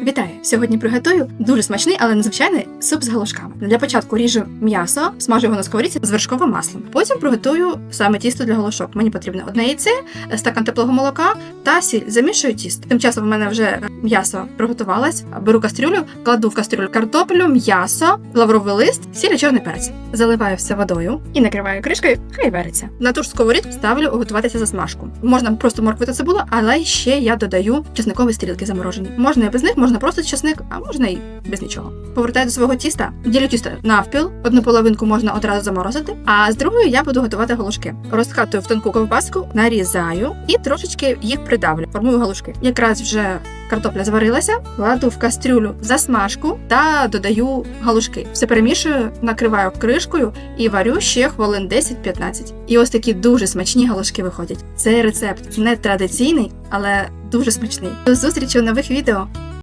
Вітаю! Сьогодні приготую дуже смачний, але незвичайний суп з галушками. Для початку ріжу м'ясо, смажу його на сковорідці з вершковим маслом. Потім приготую саме тісто для галушок. Мені потрібно одне яйце, стакан теплого молока та сіль. Замішую тісто. Тим часом в мене вже м'ясо приготувалось. Беру кастрюлю, кладу в кастрюлю картоплю, м'ясо, лавровий лист, сіль і чорний перець. Заливаю все водою і накриваю кришкою, хай вариться. На ту ж сковорідку ставлю готуватися засмажку. Можна просто моркву та цибулу, але ще я додаю чесникові стрілки заморожені. Можна і без них, можна просто чесник, а можна і без нічого. Повертаю до свого тіста, ділю тісто навпіл. Одну половинку можна одразу заморозити, а з другою я буду готувати галушки. Розкатую в тонку ковбаску, нарізаю і трошечки їх придавлю. Формую галушки. Якраз вже картопля зварилася, кладу в кастрюлю засмажку та додаю галушки. Все перемішую, накриваю кришкою і варю ще хвилин 10-15. І ось такі дуже смачні галушки виходять. Цей рецепт не традиційний, але дуже смачний. До зустрічі у нових відео.